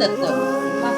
दत्त.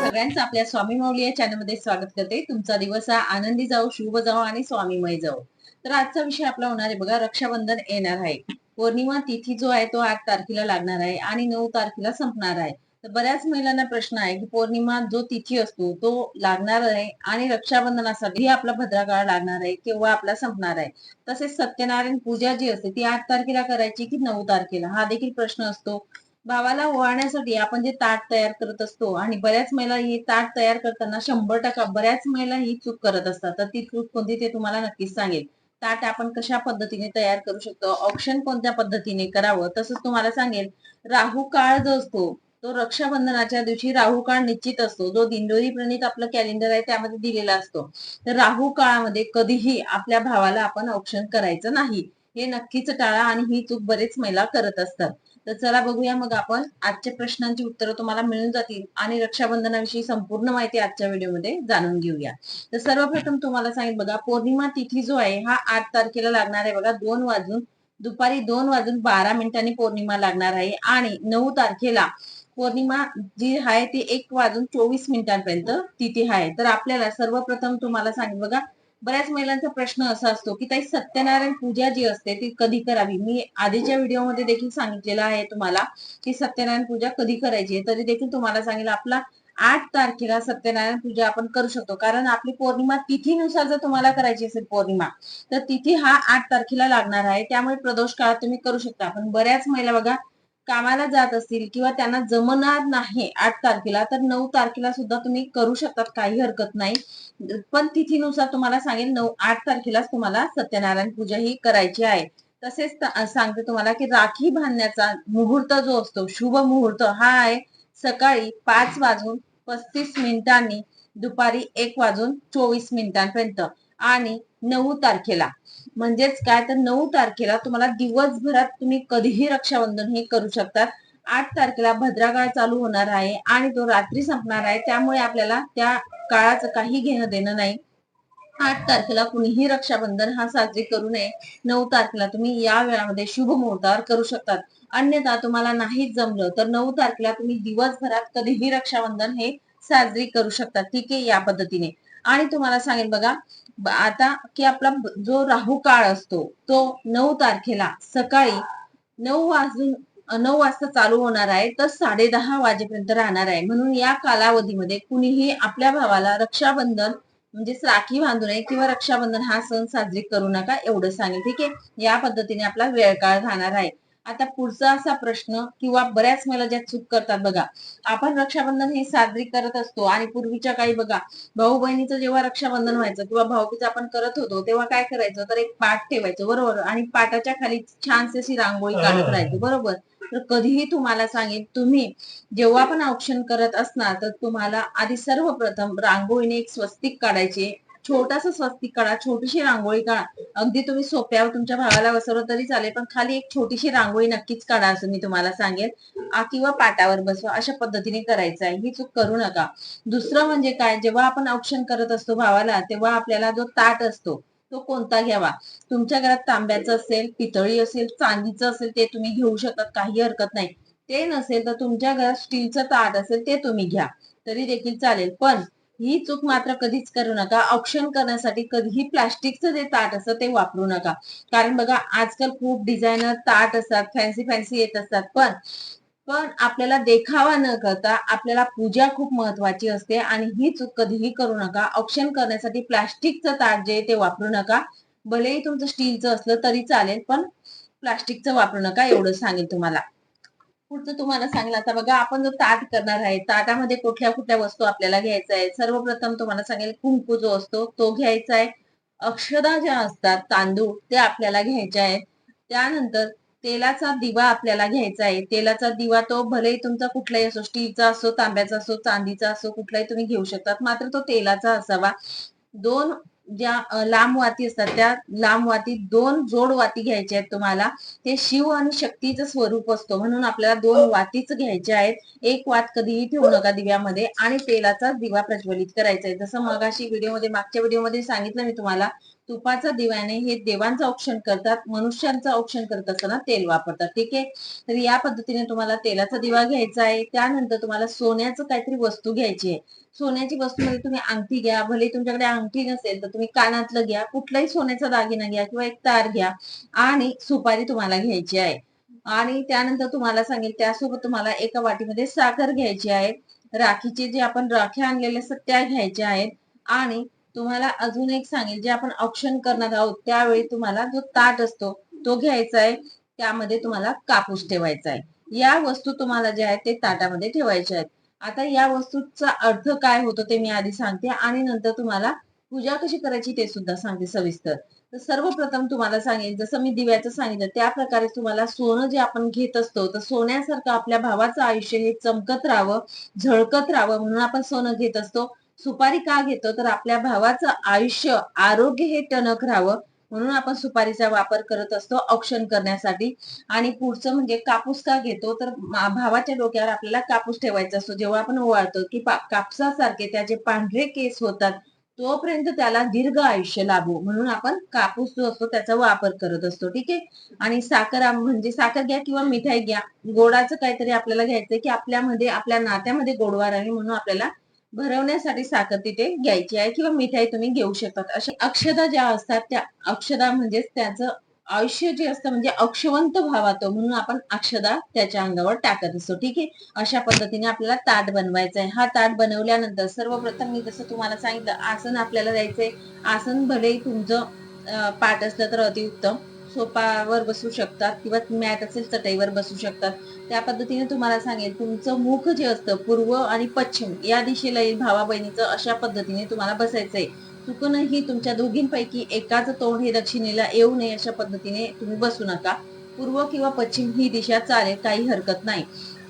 सगळ्यांचं आपल्या स्वामी माऊली या चॅनलमध्ये स्वागत करते. तुमचा दिवस हा आनंदी जाऊ शुभ जाऊ आणि स्वामीमय जाऊ तर आजचा विषय आपला होणार आहे बघा रक्षाबंधन येणार आहे. पौर्णिमा तिथी जो आहे तो आठ तारखेला लागणार आहे आणि नऊ तारखेला संपणार आहे. तर बऱ्याच महिलांना प्रश्न आहे की पौर्णिमा जो तिथी असतो तो लागणार आहे आणि रक्षाबंधनासाठी आपला भद्राकाळ लागणार आहे किंवा आपला संपणार आहे. तसेच सत्यनारायण पूजा जी असते ती आठ तारखेला करायची की नऊ तारखेला? हा देखील प्रश्न असतो. भावाला ओवाळण्यासाठी आपण जे ताट तयार करत असतो आणि बऱ्याच महिला ही ताट तयार करताना शंभर टक्का बऱ्याच महिला ही चूक करत असतात. तर ती चूक कोणती ते तुम्हाला नक्कीच सांगेल. ताट आपण कशा पद्धतीने तयार करू शकतो? ऑप्शन कोणत्या पद्धतीने करावं? तसंच तुम्हाला सांगेल राहू काळ जो असतो तो रक्षाबंधनाच्या दिवशी राहू काळ निश्चित असतो. जो दिंडोरी प्रणित आपलं कॅलेंडर आहे त्यामध्ये दिलेला असतो. तर राहू काळामध्ये कधीही आपल्या भावाला आपण औक्षण करायचं नाही. हे नक्कीच टाळा आणि ही चूक बरेच महिला करत असतात. तर चला बघूया मग आपण. आजच्या प्रश्नांची उत्तरं तुम्हाला मिळून जातील आणि रक्षाबंधनाविषयी संपूर्ण माहिती आजच्या व्हिडिओमध्ये जाणून घेऊया. तर सर्वप्रथम तुम्हाला सांगेल बघा पौर्णिमा तिथी जो आहे हा आठ तारखेला लागणार आहे बघा दोन वाजून दुपारी दोन वाजून बारा मिनिटांनी पौर्णिमा लागणार आहे. आणि नऊ तारखेला पौर्णिमा जी आहे ती एक वाजून चोवीस मिनिटांपर्यंत तिथी आहे. तर आपल्याला सर्वप्रथम तुम्हाला सांगेल बघा बऱ्याच महिलांचा प्रश्न असा असतो की ताई सत्यनारायण पूजा जी असते ती कधी करावी? मी आधीच्या व्हिडिओमध्ये देखील सांगितलेलं आहे तुम्हाला की सत्यनारायण पूजा कधी करायची आहे? तरी देखील तुम्हाला सांगेल आपला आठ तारखेला सत्यनारायण पूजा आपण करू शकतो. कारण आपली पौर्णिमा तिथीनुसार जर तुम्हाला करायची असेल पौर्णिमा तर तिथी हा आठ तारखेला लागणार आहे. त्यामुळे प्रदोष काळात तुम्ही करू शकता. पण बऱ्याच महिला बघा कामाला जात असतील किंवा त्यांना जमणार नाही आठ तारखेला तर नऊ तारखेला सुद्धा तुम्ही करू शकतात काही हरकत नाही. पण तिथीनुसार तुम्हाला सांगेल नऊ आठ तारखेलाच तुम्हाला सत्यनारायण पूजा ही करायची आहे. तसेच सांगते तुम्हाला की राखी बांधण्याचा मुहूर्त जो असतो शुभ मुहूर्त हा आहे सकाळी पाच वाजून पस्तीस मिनिटांनी दुपारी एक वाजून चोवीस मिनिटांपर्यंत आणि नऊ तारखेला. म्हणजेच काय तर नऊ तारखेला तुम्हाला दिवसभरात तुम्ही कधीही रक्षाबंधन हे करू शकतात आठ तारखेला भद्राकाळ चालू होणार आहे आणि तो रात्री संपणार आहे. त्यामुळे आपल्याला त्या काळाचं काही घेणं देणं नाही. आठ तारखेला कुणीही रक्षाबंधन हा साजरी करू नये. नऊ तारखेला तुम्ही या वेळामध्ये शुभ मुहूर्तावर करू शकतात. अन्यथा तुम्हाला नाहीच जमलं तर नऊ तारखेला तुम्ही दिवसभरात कधीही रक्षाबंधन हे साजरी करू शकता. ठीक आहे या पद्धतीने. आणि तुम्हाला सांगेल बघा आता की आपला जो राहू काळ असतो तो नऊ तारखेला सकाळी नऊ वाजून नऊ वाजता चालू होणार आहे तर साडे दहा वाजेपर्यंत राहणार आहे. म्हणून या कालावधीमध्ये कुणीही आपल्या भावाला रक्षाबंधन म्हणजेच राखी बांधू नये किंवा रक्षाबंधन हा सण साजरी करू नका एवढं सांगेल ठीक आहे? या पद्धतीने आपला वेळ काळ राहणार आहे. आता पुढचा असा प्रश्न किंवा बऱ्याच महिला ज्या चूक करतात बघा आपण रक्षाबंधन हे साजरी करत असतो आणि पूर्वीच्या काही बघा भाऊ बहिणीचं जेव्हा रक्षाबंधन व्हायचं किंवा भाऊबीज आपण करत होतो तेव्हा काय करायचं? तर एक पाठ ठेवायचं बरोबर? आणि पाटाच्या खाली छानशी अशी रांगोळी काढत राहायची बरोबर? तर कधीही तुम्हाला सांगेन तुम्ही जेव्हा पण औक्षण करत असणार तर तुम्हाला आधी सर्वप्रथम रांगोळीने एक स्वस्तिक काढायचे छोटासा स्वस्तिक काढा छोटीशी रांगोळी काढा. अगदी तुम्ही सोप्यावर तुमच्या भावाला बसवलं तरी चालेल पण खाली एक छोटीशी रांगोळी नक्कीच काढा असं मी तुम्हाला सांगेल किंवा पाटावर बसवा अशा पद्धतीने करायचं आहे. ही चूक करू नका. दुसरं म्हणजे काय? जेव्हा आपण औक्षण करत असतो भावाला तेव्हा आपल्याला जो ताट असतो तो कोणता घ्यावा? तुमच्या घरात तांब्याचं असेल पितळी असेल चांदीचं असेल ते तुम्ही घेऊ शकतात काही हरकत नाही. ते नसेल तर तुमच्या घरात स्टीलचं ताट असेल ते तुम्ही घ्या. तरी देखील चालेल. पण ही चूक मात्र कधीच करू नका. औक्षण करण्यासाठी कधीही प्लास्टिकचं जे ताट असतं ते वापरू नका. कारण बघा आजकाल खूप डिझायनर ताट असतात फॅन्सी फॅन्सी येत असतात. पण पण आपल्याला देखावा न करता आपल्याला पूजा खूप महत्वाची असते आणि ही चूक कधीही करू नका. औक्षण करण्यासाठी प्लास्टिकचं ताट जे ते वापरू नका. भलेही तुमचं स्टीलचं असलं तरी चालेल पण प्लास्टिकचं वापरू नका एवढं सांगेल तुम्हाला. पुढचं तुम्हाला सांगेल. आता बघा आपण जो ताट करणार आहे ताटामध्ये कुठल्या कुठल्या वस्तू आपल्याला घ्यायचा आहे सर्वप्रथम तुम्हाला सांगेल कुंकू जो असतो तो घ्यायचा आहे. अक्षदा ज्या असतात तांदूळ ते आपल्याला घ्यायचे आहे त्यानंतर तेलाचा दिवा आपल्याला घ्यायचा आहे. तेलाचा दिवा तो भलेही तुमचा कुठलाही असो स्टीलचा असो तांब्याचा असो चांदीचा असो कुठलाही तुम्ही घेऊ शकतात. मात्र तो तेलाचा असावा. दोन ज्या लांब वाती असतात त्या लांब वाती दोन जोड वाती घ्यायच्या आहेत तुम्हाला. ते शिव आणि शक्तीचं स्वरूप असतो. म्हणून आपल्याला दोन वातीच घ्यायच्या आहेत. एक वात कधीही ठेवू नका दिव्यामध्ये आणि तेलाचा दिवा प्रज्वलित करायचा आहे. जसं मगाशी व्हिडिओमध्ये मागच्या व्हिडिओमध्ये सांगितलं मी तुम्हाला तुपाचा दिव्याने हे देवांचं औक्षण करतात मनुष्यांचं औक्षण करत असताना तेल वापरतात. ठीक आहे? तर या पद्धतीने तुम्हाला तेलाचा दिवा घ्यायचा आहे. त्यानंतर तुम्हाला सोन्याचं काहीतरी वस्तू घ्यायची आहे. सोन्याची वस्तू म्हणजे तुम्ही अंगठी घ्या. भले तुमच्याकडे अंगठी नसेल तर तुम्ही कानातलं घ्या. कुठलाही सोन्याचा दागिना घ्या किंवा एक तार घ्या. आणि सुपारी तुम्हाला घ्यायची आहे. आणि त्यानंतर तुम्हाला सांगेल त्यासोबत तुम्हाला एका वाटीमध्ये साखर घ्यायची आहे. राखीचे जे आपण राख्या आणलेल्या असतात त्या घ्यायच्या आहेत. आणि तुम्हाला अजून एक सांगेल जे आपण औक्षण करणार आहोत त्यावेळी तुम्हाला जो ताट असतो तो घ्यायचा आहे. त्यामध्ये तुम्हाला कापूस ठेवायचा आहे. या वस्तू तुम्हाला ज्या आहेत ते ताटामध्ये ठेवायच्या आहेत. आता या वस्तूचा अर्थ काय होतो ते मी आधी सांगते आणि नंतर तुम्हाला पूजा कशी करायची ते सुद्धा सांगते सविस्तर. तर सर्वप्रथम तुम्हाला सांगेल जसं मी दिव्याचं सांगितलं त्या प्रकारे तुम्हाला सोनं जे आपण घेत असतो तर सोन्यासारखं आपल्या भावाचं आयुष्य हे चमकत राहावं झळकत राहावं म्हणून आपण सोनं घेत असतो. सुपारी का घेतो? तर आपल्या भावाचं आयुष्य आरोग्य हे टणक राहावं. म्हणून आपण सुपारीचा वापर करत असतो औक्षण करण्यासाठी. आणि पुढचं म्हणजे कापूस का घेतो? तर भावाच्या डोक्यावर आपल्याला कापूस ठेवायचा असतो. जेव्हा आपण ओवाळतो की कापसासारखे त्याचे पांढरे केस होतात तोपर्यंत त्याला दीर्घ आयुष्य लाभो. म्हणून आपण कापूस जो असतो त्याचा वापर करत असतो. ठीक आहे? आणि साखर म्हणजे साखर घ्या किंवा मिठाई घ्या. गोडाचं काहीतरी आपल्याला घ्यायचं की आपल्यामध्ये आपल्या नात्यामध्ये गोडवा राहील म्हणून आपल्याला भरवण्यासाठी साखर तिथे घ्यायची आहे किंवा मिठाई तुम्ही घेऊ शकतात. अशा अक्षदा ज्या असतात त्या अक्षदा म्हणजेच त्याचं आयुष्य जे असतं म्हणजे अक्षवंत भावातो म्हणून आपण अक्षदा त्याच्या अंगावर टाकत असतो. ठीक आहे? अशा पद्धतीने आपल्याला ताट बनवायचं आहे. हा ताट बनवल्यानंतर सर्वप्रथम मी जसं तुम्हाला सांगितलं आसन आपल्याला द्यायचंय. आसन भले तुमचं पाठ असलं तर अतिउत्तम. सोपावर बसू शकतात किंवा मॅट असेल चटईवर बसू शकतात. त्या पद्धतीने तुम्हाला सांगेल तुमचं मुख जे असतं पूर्व आणि पश्चिम या दिशेला येईल भावा बहिणीचं अशा पद्धतीने तुम्हाला बसायचंय. चुकूनही तुमच्या दोघींपैकी एकाच तोंड हे दक्षिणेला येऊ नये अशा पद्धतीने तुम्ही बसू नका. पूर्व किंवा पश्चिम ही दिशा चालेल काही हरकत नाही.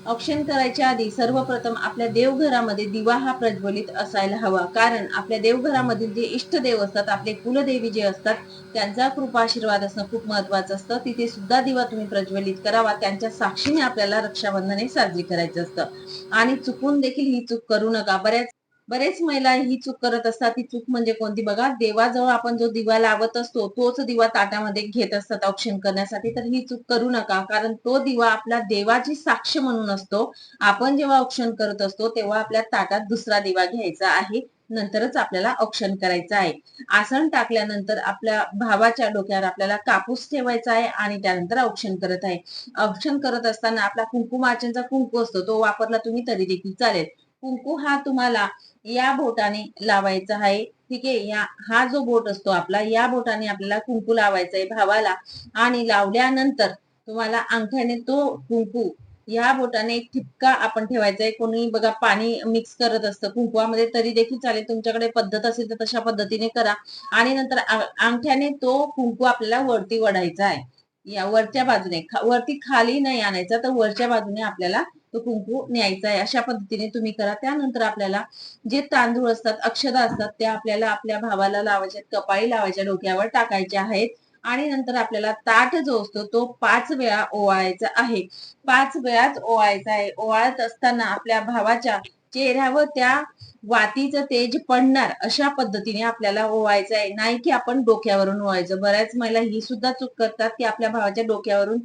औक्षण करायच्या आधी सर्वप्रथम आपल्या देवघरामध्ये दिवा हा प्रज्वलित असायला हवा. कारण आपल्या देवघरामधील जे इष्टदेव असतात आपले कुलदेवी जे असतात त्यांचा कृपा आशीर्वाद असणं खूप महत्वाचं असतं. तिथे सुद्धा दिवा तुम्ही प्रज्वलित करावा. त्यांच्या साक्षीने आपल्याला रक्षाबंधन साजरी करायचं असतं. आणि चुकून देखील ही चूक करू नका. बऱ्याच बरेच महिला ही चूक करत असतात. ती चूक म्हणजे कोणती? बघा देवाजवळ आपण जो दिवा लावत असतो तोच दिवा ताटामध्ये घेत असतात औक्षण करण्यासाठी. तर ही चूक करू नका कारण तो दिवा आपला देवाची साक्ष म्हणून असतो. आपण जेव्हा औक्षण करत असतो तेव्हा आपल्या ताटात दुसरा दिवा घ्यायचा आहे. नंतरच आपल्याला औक्षण करायचं आहे. आसन टाकल्यानंतर आपल्या भावाच्या डोक्यावर आपल्याला कापूस ठेवायचा आहे आणि त्यानंतर औक्षण करत आहे. औक्षण करत असताना आपला कुंकुमाचनचा कुंकू असतो तो वापरला तुम्ही तरी देखील चालेल. कुंकू हा तुम्हाला या बोटाने लावायचा आहे. ठीक आहे? या हा जो बोट असतो आपला या बोटाने आपल्याला कुंकू लावायचा आहे भावाला. आणि लावल्यानंतर तुम्हाला अंगठ्याने तो कुंकू या बोटाने एक ठिपका आपण ठेवायचा आहे. कोणी बघा पाणी मिक्स करत असतं कुंकुवामध्ये तरी देखील चालेल. तुमच्याकडे पद्धत असेल तर तशा पद्धतीने करा. आणि नंतर अंगठ्याने तो कुंकू आपल्याला वरती वडायचा आहे. या वरच्या बाजूने वरती खाली नाही आणायचा तर वरच्या बाजूने आपल्याला तो कुंकू न्यायचा आहे अशा पद्धतीने तुम्ही करा. त्यानंतर आपल्याला जे तांदूळ असतात अक्षदा असतात त्या आपल्याला आपल्या भावाला लावायच्या कपाळी लावायच्या डोक्यावर टाकायच्या आहेत. आणि नंतर आपल्याला ताट जो असतो तो पाच वेळा ओवाळायचा आहे. पाच वेळाच ओवाळायचा आहे. ओवाळत असताना आपल्या भावाच्या चेहऱ्यावर त्या वातीचं तेज पडणार अशा पद्धतीने आपल्याला ओवायचं आहे. नाही की आपण डोक्यावरून ओवायचं बऱ्याच महिला ही सुद्धा चूक करतात की आपल्या भावाच्या डोक्यावरून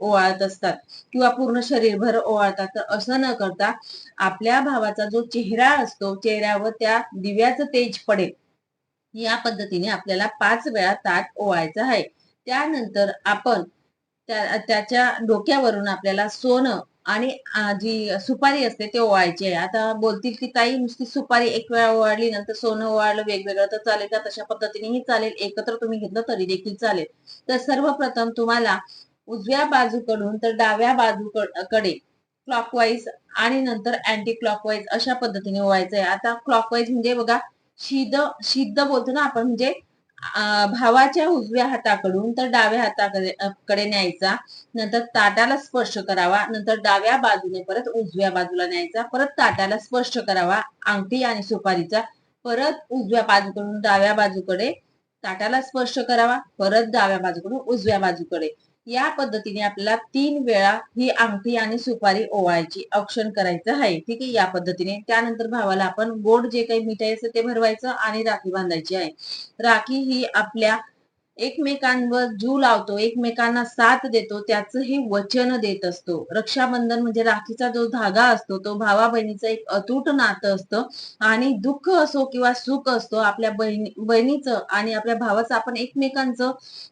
ओवाळत असतात. किंवा पूर्ण शरीरभर ओवाळतात. तर असं न करता आपल्या भावाचा जो चेहरा असतो चेहऱ्यावर त्या दिव्याचं तेज पडेल. या पद्धतीने आपल्याला पाच वेळा ताट ओवायचं आहे. त्यानंतर आपण त्याच्या डोक्यावरून आपल्याला सोनं आणि जी सुपारी असते ते ओवायची आहे. आता बोलतील की ताई नुसती सुपारी एक वेळा ओवाळली नंतर सोनं ओवाळलं वेगवेगळं तर चालेल का? तशा पद्धतीनेही चालेल. एकत्र तुम्ही घेतलं तरी देखील चालेल. तर सर्वप्रथम तुम्हाला उजव्या बाजूकडून तर डाव्या बाजूकडे क्लॉकवाईज आणि नंतर अँटी क्लॉकवाईज अशा पद्धतीने ओवायचं आहे आता क्लॉकवाईज म्हणजे बघा शिद शिद्ध बोलतो ना आपण म्हणजे भावाच्या उजव्या हाताकडून तर डाव्या हाताकडे कडे न्यायचा. नंतर ताटाला स्पर्श करावा नंतर डाव्या बाजूने परत उजव्या बाजूला न्यायचा. परत ताटाला स्पर्श करावा अंगठी आणि सुपारीचा. परत उजव्या बाजूकडून डाव्या बाजूकडे ताटाला स्पर्श करावा परत डाव्या बाजूकडून उजव्या बाजूकडे. या पद्धतीने आपल्याला तीन वेळा ही अंगठी आणि सुपारी ओवाळायची औक्षण करायचं आहे. ठीक आहे? या पद्धतीने. त्यानंतर भावाला आपण गोड जे काही मिठाई असेल ते भरवायचं आणि राखी बांधायची आहे. राखी ही आपल्या एकमेकांवर जीव लावतो एकमेकांना साथ देतो त्याचं हे वचन देत असतो. रक्षाबंधन म्हणजे राखीचा जो धागा असतो तो भावा बहिणीचं एक अतूट नातं असतं. आणि दुःख असो किंवा सुख असतो आपल्या बहिणी बहिणीचं आणि आपल्या भावाचं आपण एकमेकांचं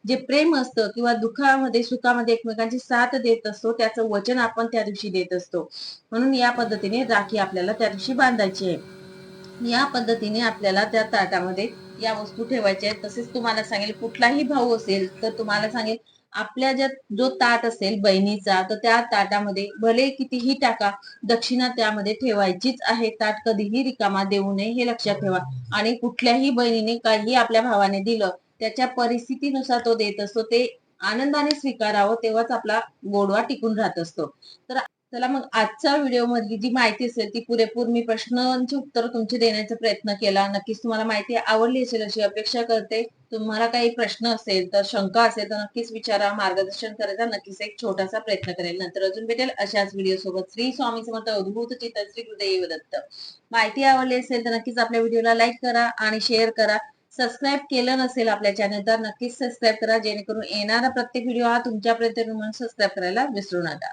जे प्रेम असतं किंवा दुःखामध्ये सुखामध्ये एकमेकांची साथ देत असतो त्याचं वचन आपण त्या दिवशी देत असतो. म्हणून या पद्धतीने राखी आपल्याला त्या दिवशी बांधायची आहे. या पद्धतीने आपल्याला त्या ताटामध्ये या वस्तू ठेवायच्या आहेत. तसेच तुम्हाला सांगेल कुठलाही भाऊ असेल तर तुम्हाला सांगेल आपल्या ज्या जो ताट असेल बहिणीचा तर त्या ताटामध्ये भले कितीही टाका दक्षिणा त्यामध्ये ठेवायचीच आहे. ताट कधीही रिकामा देऊ नये हे लक्षात ठेवा. आणि कुठल्याही बहिणीने काही आपल्या भावाने दिलं त्याच्या परिस्थितीनुसार तो देत असतो. ते आनंदाने स्वीकारावं तेव्हाच आपला गोडवा टिकून राहत असतो. तर चला मग आजच्या व्हिडिओ मधली जी माहिती असेल ती पुरेपूर मी प्रश्नांची उत्तर तुमची देण्याचा प्रयत्न केला. नक्कीच तुम्हाला माहिती आवडली असेल अशी अपेक्षा करते. तुम्हाला काही प्रश्न असेल तर शंका असेल तर नक्कीच विचारा. मार्गदर्शन करायचा नक्कीच एक छोटासा प्रयत्न करेल. नंतर अजून भेटेल अशाच व्हिडिओ सोबत श्री स्वामी समर्थ अद्भुत चित श्री गुरुदेव दत्त. माहिती आवडली असेल तर नक्कीच आपल्या व्हिडिओला लाईक करा आणि शेअर करा. सबस्क्राईब केलं नसेल आपल्या चॅनल तर नक्कीच सबस्क्राईब करा जेणेकरून येणारा प्रत्येक व्हिडिओ हा तुमच्यापर्यंत सबस्क्राईब करायला विसरू नका.